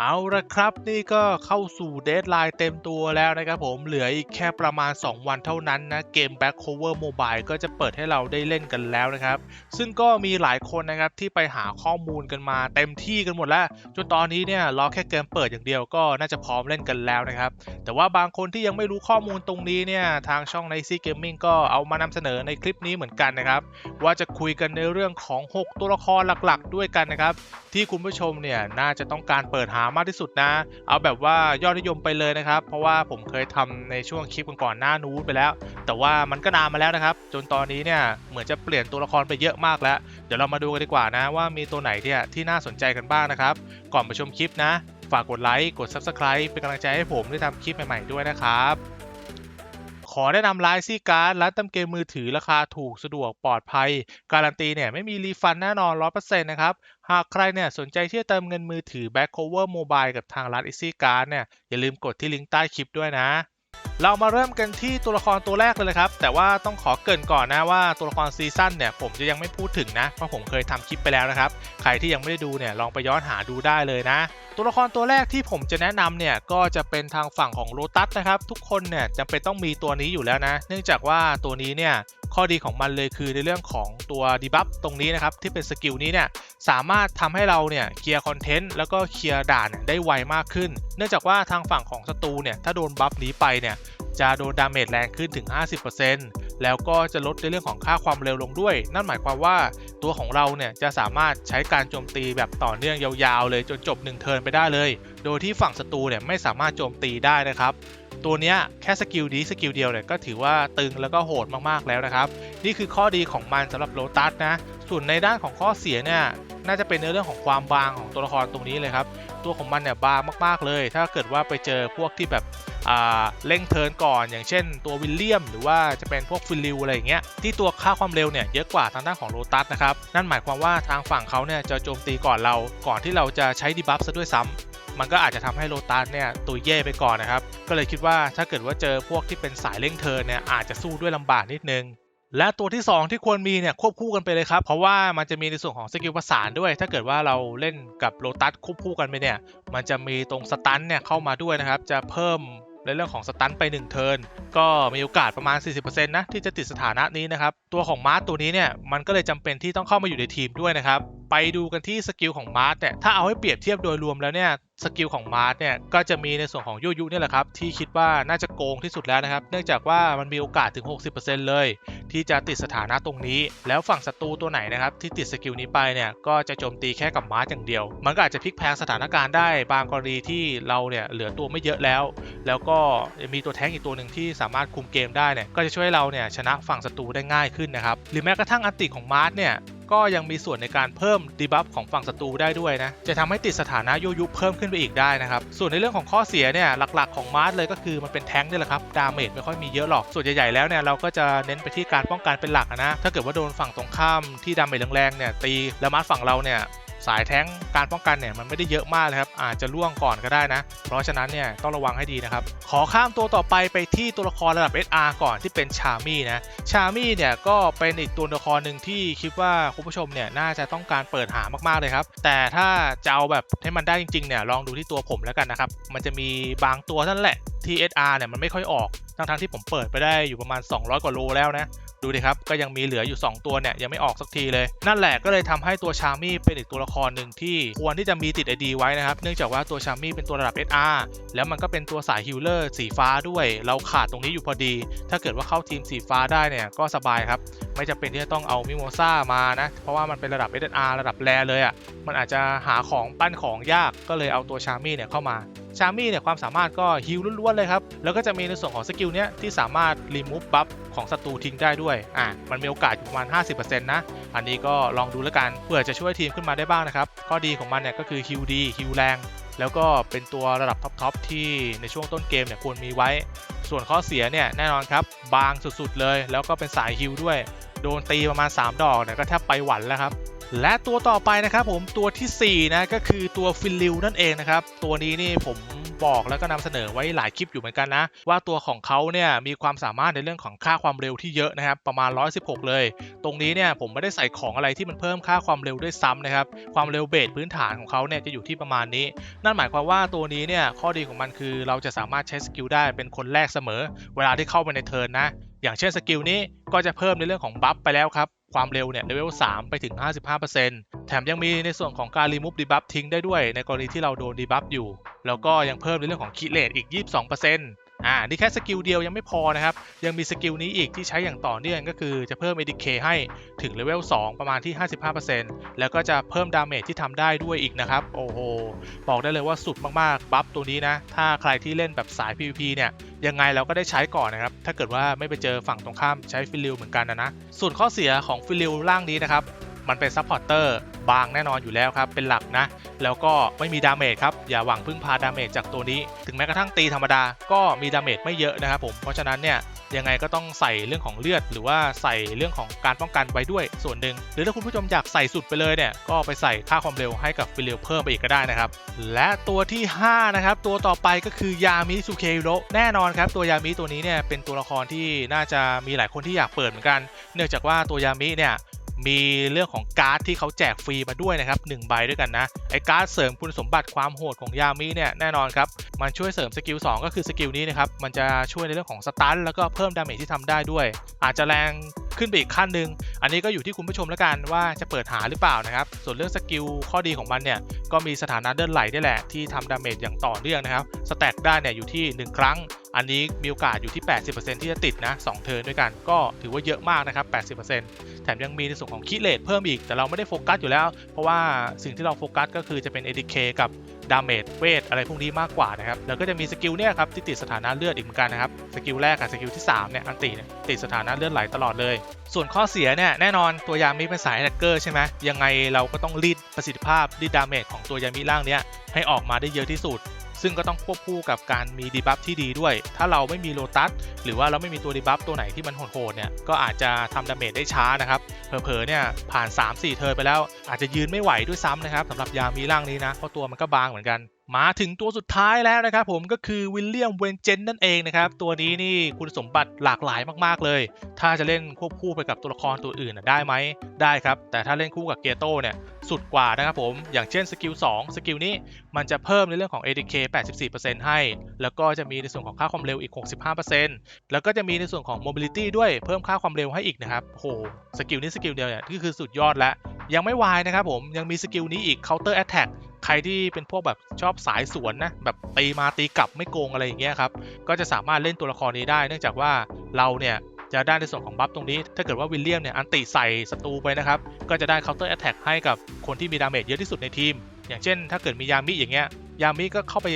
เอาละครับนี่ก็เข้าสู่เดทไลน์เต็มตัวแล้วนะครับผมเหลืออีกแค่ประมาณ 2 วันเท่านั้นนะเกม Back Cover Mobile ก็จะเปิดให้เราได้เล่นกันแล้วนะครับ ซึ่งก็มีหลายคนนะครับที่ไปหาข้อมูลกันมาเต็มที่กันหมดแล้ว จนตอนนี้เนี่ยรอแค่เกมเปิดอย่างเดียวก็น่าจะพร้อมเล่นกันแล้วนะครับ แต่ว่าบางคนที่ยังไม่รู้ข้อมูลตรงนี้เนี่ยทางช่อง n i c y Gaming ก็เอามานำเสนอในคลิปนี้เหมือนกันนะครับว่าจะคุยกันในเรื่องของ 6 ตัวละครหลักๆ ด้วยกันนะครับที่คุณผู้ชมเนี่ยน่าจะต้องการเปิดหามากที่สุดนะ เอาแบบว่ายอดนิยมไปเลยนะครับ เพราะว่าผมเคยทำในช่วงคลิปก่อนๆหน้านู้นไปแล้ว แต่ว่ามันก็นานมาแล้วนะครับ จนตอนนี้เนี่ยเหมือนจะเปลี่ยนตัวละครไปเยอะมากแล้ว เดี๋ยวเรามาดูกันดีกว่านะว่ามีตัวไหนเนี่ยที่น่าสนใจกันบ้างนะครับ ก่อนไปชมคลิปนะ ฝากกดไลค์กด Subscribe เป็นกำลังใจให้ผมได้ทำคลิปใหม่ๆด้วยนะครับ ขอแนะนำร้านซีการ์ดร้านเติมเกมมือถือราคาถูกสะดวกปลอดภัย การันตีเนี่ยไม่มีรีฟันแน่นอน 100%นะครับ หากใครเนี่ยสนใจที่จะเติมเงินมือถือ Back Cover Mobile กับทางร้าน Easy Card เนี่ยอย่าลืมกดที่ลิงก์ใต้คลิปด้วยนะ เรามาเริ่มกันที่ตัวละครตัวแรกเลยนะครับ แต่ว่าต้องขอเกรินก่อนนะว่าตัวละครซีซั่นเนี่ยผมจะยังไม่พูดถึงนะ เพราะผมเคยทำคลิปไปแล้วนะครับ ใครที่ยังไม่ได้ดูเนี่ยลองไปย้อนหาดูได้เลยนะ ตัวละครตัวแรกที่ผมจะแนะนำเนี่ยก็จะเป็นทางฝั่งของโลตัสนะครับ ทุกคนเนี่ยจำเป็นต้องมีตัวนี้อยู่แล้วนะ เนื่องจากว่าตัวนี้เนี่ย ข้อดีของมันเลยคือในเรื่องของตัวดีบัฟตรงนี้นะครับ ที่เป็นสกิลนี้เนี่ยสามารถทำให้เราเนี่ยเคลียร์คอนเทนต์แล้วก็เคลียร์ด่านเนี่ยได้ไวมากขึ้น เนื่องจากว่าทางฝั่งของศัตรูเนี่ยถ้าโดนบัฟนี้ไปเนี่ยจะโดนดาเมจแรงขึ้นถึง 50%แล้วก็จะลดในเรื่องของค่าความเร็วลงด้วย นั่นหมายความว่าตัวของเราเนี่ยจะสามารถใช้การโจมตีแบบต่อเนื่องยาวๆ เลยจนจบ1เทิร์นไปได้เลย โดยที่ฝั่งศัตรูเนี่ยไม่สามารถโจมตีได้นะครับ ตัวเนี้ยแค่สกิลนี้สกิลเดียวเนี่ยก็ถือว่าตึงแล้วก็โหดมากๆแล้วนะครับ นี่คือข้อดีของมันสำหรับโลตัสนะ ส่วนในด้านของข้อเสียเนี่ยน่าจะเป็นในเรื่องของความบางของตัวละครตรงนี้เลยครับ ตัวของมันเนี่ยบางมากๆเลย ถ้าเกิดว่าไปเจอพวกที่แบบอ่าเร่งเทิร์นก่อนอย่างเช่นตัววิลเลียม หรือว่าจะเป็นพวกฟิลิวอะไรอย่างเงี้ยที่ตัวค่าความเร็วเนี่ยเยอะกว่าทางด้านของโลตัสนะครับ นั่นหมายความว่าทางฝั่งเขาเนี่ยจะโจมตีก่อนเราก่อนที่เราจะใช้ดีบัฟซะด้วยซ้ำ มันก็อาจจะทำให้โลตัสเนี่ยตุยเย่ไปก่อนนะครับ ก็เลยคิดว่าถ้าเกิดว่าเจอพวกที่เป็นสายเร่งเทินเนี่ยอาจจะสู้ด้วยลำบากนิดนึงและตัวที่ 2 ที่ควรมีเนี่ยควบคู่กันไปเลยครับ เพราะว่ามันจะมีในส่วนของสกิลประสานด้วย ถ้าเกิดว่าเราเล่นกับโลตัสควบคู่กันไปเนี่ย มันจะมีตรงสตันเนี่ยเข้ามาด้วยนะครับ จะเพิ่มในเรื่องของสตันไป 1 เทิร์นก็มีโอกาสประมาณ 40%นะที่จะติดสถานะนี้นะครับ ตัวของมาร์ตตัวนี้เนี่ยมันก็เลยจำเป็นที่ต้องเข้ามาอยู่ในทีมด้วยนะครับ ไปดูกันที่สกิลของมาร์ตเนี่ยถ้าเอาให้เปรียบเทียบโดยรวมแล้วเนี่ยสกิลของมาร์ตเนี่ยก็จะมีในส่วนของยุยุนี่แหละครับที่คิดว่าน่าจะโกงที่สุดแล้วนะครับ เนื่องจากว่ามันมีโอกาสถึง 60%เลย ที่จะติดสถานะตรงนี้ แล้วฝั่งศัตรูตัวไหนนะครับที่ติดสกิลนี้ไปเนี่ยก็จะโจมตีแค่กับมาร์ตอย่างเดียว มันก็อาจจะพลิกแพลงสถานการณ์ได้ บางกรณีที่เราเนี่ยเหลือตัวไม่เยอะแล้ว แล้วก็มีตัวแท้งอีกตัวหนึ่งที่สามารถคุมเกมได้เนี่ยก็จะช่วยเราเนี่ยชนะฝั่งศัตรูได้ง่ายขึ้นนะครับหรือแม้กระทั่งอันติของมาร์ตเนี่ย ก็ยังมีส่วนในการเพิ่มดีบัฟของฝั่งศัตรูได้ด้วยนะ จะทำให้ติดสถานะยุยุเพิ่มขึ้นไปอีกได้นะครับ ส่วนในเรื่องของข้อเสียเนี่ยหลักๆของมาร์สเลยก็คือมันเป็นแท้งนี่แหละครับ ดาเมจไม่ค่อยมีเยอะหรอก ส่วนใหญ่ๆแล้วเนี่ยเราก็จะเน้นไปที่การป้องกันเป็นหลักนะ ถ้าเกิดว่าโดนฝั่งตรงข้ามที่ดาเมจแรงๆเนี่ยตีแล้วมาร์สฝั่งเราเนี่ย สายแท้งการป้องกันเนี่ยมันไม่ได้เยอะมากเลยครับ อาจจะล่วงก่อนก็ได้นะ เพราะฉะนั้นเนี่ยต้องระวังให้ดีนะครับ ขอข้ามตัวต่อไปไปที่ตัวละครระดับ SR ก่อนที่เป็นชามี่นะ ชามี่เนี่ยก็เป็นอีกตัวละครหนึ่งที่คิดว่าคุณผู้ชมเนี่ยน่าจะต้องการเปิดหามากๆเลยครับ แต่ถ้าจะเอาแบบให้มันได้จริงๆเนี่ยลองดูที่ตัวผมแล้วกันนะครับ มันจะมีบางตัวนั่นแหละที่ SR เนี่ยมันไม่ค่อยออกทั้งๆที่ผมเปิดไปได้อยู่ประมาณ 200 กว่าโลแล้วนะ ดูดิครับ ก็ยังมีเหลืออยู่ 2 ตัวเนี่ย ยังไม่ออกสักทีเลย นั่นแหละก็เลยทำให้ตัวชามี่เป็นอีกตัวละครหนึ่งที่ควรที่จะมีติด ID ไว้นะครับ เนื่องจากว่าตัวชามี่เป็นตัวระดับ SR แล้วมันก็เป็นตัวสายฮิลเลอร์สีฟ้าด้วย เราขาดตรงนี้อยู่พอดี ถ้าเกิดว่าเข้าทีมสีฟ้าได้เนี่ยก็สบายครับ ไม่จำเป็นที่จะต้องเอามิโมซ่ามานะ เพราะว่ามันเป็นระดับ SR ระดับแรเลยอะ่ะ มันอาจจะหาของปั้นของยาก ก็เลยเอาตัวชามี่เนี่ยเข้ามา ชามี่เนี่ยความสามารถก็ฮิลล้วนๆเลยครับ แล้วก็จะมีในส่วนของสกิลเนี้ยที่สามารถรีมูฟบัฟของศัตรูทิ้งได้ด้วย อะ มันมีโอกาสอยู่ประมาณ 50%นะ อันนี้ก็ลองดูแล้วกันเพื่อจะช่วยทีมขึ้นมาได้บ้างนะครับ ข้อดีของมันเนี่ยก็คือฮิลดีฮิลแรง แล้วก็เป็นตัวระดับท็อปๆที่ในช่วงต้นเกมเนี่ยควรมีไว้ ส่วนข้อเสียเนี่ยแน่นอนครับบางสุดๆเลย แล้วก็เป็นสายฮิลด้วย โดนตีประมาณ 3 ดอกเนี่ยก็แทบไปหวันแล้วครับ และตัวต่อไปนะครับผมตัวทีสี่4นะก็คือตัวฟิลลิวนั่นเองนะครับ ตัวนี้นี่ผมบอกแล้วก็นำเสนอไว้หลายคลิปอยู่เหมือนกันนะ ว่าตัวของเขาเนี่ยมีความสามารถในเรื่องของค่าความเร็วที่เยอะนะครับ ประมาณ 116 เลย ตรงนี้เนี่ยผมไม่ได้ใส่ของอะไรที่มันเพิ่มค่าความเร็วด้วยซ้ำนะครับ ความเร็วเบสพื้นฐานของเขาเนี่ยจะอยู่ที่ประมาณนี้ นั่นหมายความว่าตัวนี้เนี่ยข้อดีของมันคือเราจะสามารถใช้สกิลได้เป็นคนแรกเสมอ เวลาที่เข้าไปในเทิร์นนะ อย่างเช่นสกิลนี้ก็จะเพิ่มในเรื่องของบัฟไปแล้วครับความเร็วเนี่ยเลเวล 3 ไปถึง 55%แถมยังมีในส่วนของการรีมูฟดีบัฟทิ้งได้ด้วย ในกรณีที่เราโดนดีบัฟอยู่ แล้วก็ยังเพิ่มในเรื่องของคิเลตอีก 22% อ่านี่แค่สกิลเดียวยังไม่พอนะครับ ยังมีสกิลนี้อีกที่ใช้อย่างต่อเนื่องก็คือจะเพิ่ม ADK ให้ถึงเลเวล2 ประมาณที่ 55%แล้วก็จะเพิ่มดาเมจที่ทำได้ด้วยอีกนะครับ โอ้โห บอกได้เลยว่าสุดมากๆ บัฟตัวนี้นะ ถ้าใครที่เล่นแบบสาย PVP เนี่ยยังไงเราก็ได้ใช้ก่อนนะครับ ถ้าเกิดว่าไม่ไปเจอฝั่งตรงข้ามใช้ฟิลิลเหมือนกันนะนะ ส่วนข้อเสียของฟิลิลร่างนี้นะครับ มันเป็นซัพพอร์เตอร์บางแน่นอนอยู่แล้วครับ เป็นหลักนะ แล้วก็ไม่มีดาเมจครับ อย่าหวังพึ่งพาดาเมจจากตัวนี้ ถึงแม้กระทั่งตีธรรมดาก็มีดาเมจไม่เยอะนะครับผมเพราะฉะนั้นเนี่ยยังไงก็ต้องใส่เรื่องของเลือด หรือว่าใส่เรื่องของการป้องกันไว้ด้วยส่วนหนึ่ง หรือถ้าคุณผู้ชมอยากใส่สุดไปเลยเนี่ยก็ไปใส่ค่าความเร็วให้กับฟิลิลเพิ่มไปอีกก็ได้นะครับ และตัวที่ 5 นะครับ ตัวต่อไปก็คือยามิสุเคโรแน่นอนครับตัวยามิตัวนี้เนี่ยเป็นตัวละครที่น่าจะมีหลายคนที่อยากเปิดเหมือนกัน เนื่องจากว่าตัวยามิเนี่ย มีเรื่องของการ์ดที่เขาแจกฟรีมาด้วยนะครับ1ใบด้วยกันนะ ไอ้การ์ดเสริมคุณสมบัติความโหดของยามิเนี่ยแน่นอนครับ มันช่วยเสริมสกิล2ก็คือสกิลนี้นะครับ มันจะช่วยในเรื่องของสตันแล้วก็เพิ่มดาเมจที่ทำได้ด้วย อาจจะแรง ขึ้นไปอีกขั้นหนึ่งอันนี้ก็อยู่ที่คุณผู้ชมแล้วกันว่าจะเปิดหาหรือเปล่านะครับ ส่วนเรื่องสกิลข้อดีของมันเนี่ยก็มีสถานะเดินไหลนี่แหละที่ทำดาเมจอย่างต่อเนื่องนะครับสแต็กได้เนี่ยอยู่ที่ 1 ครั้ง อันนี้มีโอกาสอยู่ที่ 80%ที่จะติดนะ2เทิร์นด้วยกันก็ถือว่าเยอะมากนะครับ 80%แถมยังมีในส่วนของคิเลตเพิ่มอีกแต่เราไม่ได้โฟกัสอยู่แล้ว เพราะว่าสิ่งที่เราโฟกัสก็คือจะเป็น ADK กับ ดาเมจเวทอะไรพวกนี้มากกว่านะครับแล้วก็จะมีสกิลเนี่ยครับที่ติดสถานะเลือดอีกเหมือนกันนะครับสกิลแรกกับสกิลที่3เนี่ยอันติเนี่ยติดสถานะเลือดไหลตลอดเลย ส่วนข้อเสียเนี่ยแน่นอนตัวยามิเป็นสายแฮกเกอร์ใช่ไหมยังไงเราก็ต้องรีดประสิทธิภาพรีดดาเมจของตัวยามิร่างเนี้ยให้ออกมาได้เยอะที่สุด ซึ่งก็ต้องควบคู่กับการมีดีบัฟที่ดีด้วย ถ้าเราไม่มีโลตัสหรือว่าเราไม่มีตัวดีบัฟตัวไหนที่มันโหดๆเนี่ยก็อาจจะทำดาเมจได้ช้านะครับเผลอๆเนี่ยผ่าน 3-4 เทิร์นไปแล้ว อาจจะยืนไม่ไหวด้วยซ้ำนะครับสำหรับยามีร่างนี้นะเพราะตัวมันก็บางเหมือนกัน มาถึงตัวสุดท้ายแล้วนะครับผมก็คือวิลเลียมเวนเจนนั่นเองนะครับตัวนี้นี่คุณสมบัติหลากหลายมากๆเลย ถ้าจะเล่นควบคู่ไปกับตัวละครตัวอื่นน่ะได้ไหมได้ครับ แต่ถ้าเล่นคู่กับเกโตเนี่ยสุดกว่านะครับผม อย่างเช่นสกิล2สกิลนี้มันจะเพิ่มในเรื่องของ ADK 84%ให้ แล้วก็จะมีในส่วนของค่าความเร็วอีก 65%แล้วก็จะมีในส่วนของ Mobility ด้วยเพิ่มค่าความเร็วให้อีกนะครับโอ้โหสกิลนี้สกิลเดียวเนี่ยที่คือสุดยอดแล้วยังไม่วายนะครับผมยังมีสกิลนี้อีก Counter Attack ครที่เป็นพวกแบบชอบสายสวนนะแบบตีมาตีกลับไม่โกงอะไรอย่างเงี้ยครับก็จะสามารถเล่นตัวละครนี้ได้ เนื่องจากว่าเราเนี่ยจะได้ในส่วนของบัฟตรงนี้ ถ้าเกิดว่าวิลเลียมเนี่ยอันติใส่ศัตรูไปนะครับ ก็จะได้ Counter Attack ให้กับคนที่มีดาเมจเยอะที่สุดในทีม อย่างเช่น ถ้าเกิดมียามิอย่างเงี้ย ยามิก็เข้าไป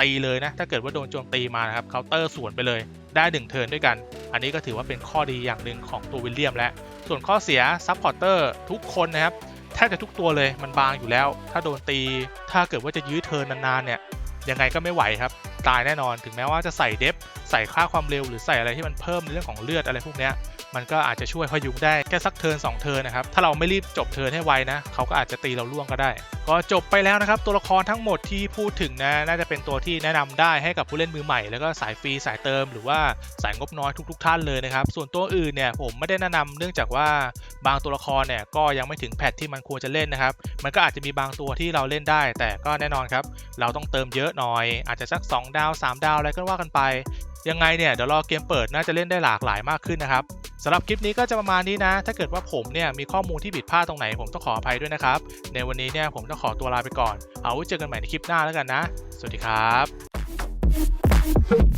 ตีเลยนะ ถ้าเกิดว่าโดนโจมตีมานะครับเคาน์เตอร์สวนไปเลย ได้หนึ่งเทิร์นด้วยกัน อันนี้ก็ถือว่าเป็นข้อดีอย่างหนึ่งของตัววิลเลียมและ ส่วนข้อเสียซัพพอร์เตอร์ทุกคนนะครับ ทบจะทุกตัวเลยมันบางอยู่แล้ว ถ้าโดนตี ถ้าเกิดว่าจะยื้อเทินนานๆเนี่ยยังไงก็ไม่ไหวครับ ตายแน่นอนถึงแม้ว่าจะใส่เดฟใส่ค่าความเร็วหรือใส่อะไรที่มันเพิ่มในเรื่องของเลือดอะไรพวกเนี้ยมันก็อาจจะช่วยพยุงได้แค่สักเทินสองเทินนะครับถ้าเราไม่รีบจบเทินให้ไวนะเขาก็อาจจะตีเราล่วงก็ได้ ก็จบไปแล้วนะครับ ตัวละครทั้งหมดที่พูดถึงนะน่าจะเป็นตัวที่แนะนำได้ให้กับผู้เล่นมือใหม่ แล้วก็สายฟรีสายเติมหรือว่าสายงบน้อยทุก ๆ ท่านเลยนะครับ ส่วนตัวอื่นเนี่ยผมไม่ได้แนะนำเนื่องจากว่าบางตัวละครเนี่ยก็ยังไม่ถึงแพทที่มันควรจะเล่นนะครับ มันก็อาจจะมีบางตัวที่เราเล่นได้ แต่ก็แน่นอนครับ เราต้องเติมเยอะหน่อย อาจจะสัก 2 ดาว 3 ดาวอะไรก็ว่ากันไปยังไงเนี่ยเดี๋ยวรอเกมเปิดน่าจะเล่นได้หลากหลายมากขึ้นนะครับสำหรับคลิปนี้ก็จะประมาณนี้นะ ถ้าเกิดว่าผมเนี่ยมีข้อมูลที่ผิดพลาดตรงไหนผมต้องขออภัยด้วยนะครับ ในวันนี้เนี่ยผมต้องขอตัวลาไปก่อน เอาไว้เจอกันใหม่ในคลิปหน้าแล้วกันนะ สวัสดีครับ